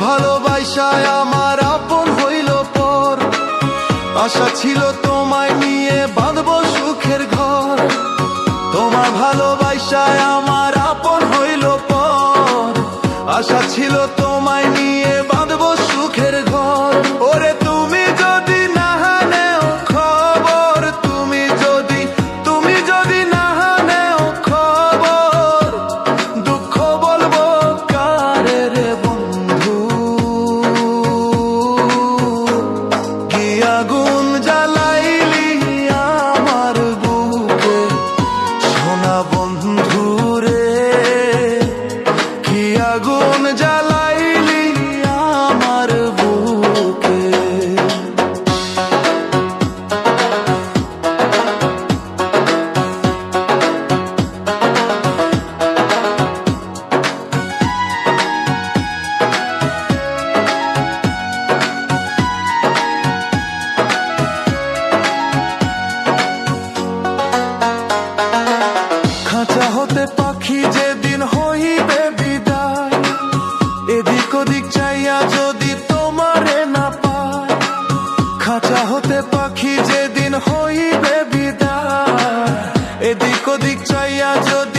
ভালোবাসায় আমার আপন হইল পর। আশা ছিল তোমায় নিয়ে বাঁধব সুখের ঘর। তোমার ভালোবাসায় আমার আপন হইল পর। আশা ছিল এদিক চাইয়া যদি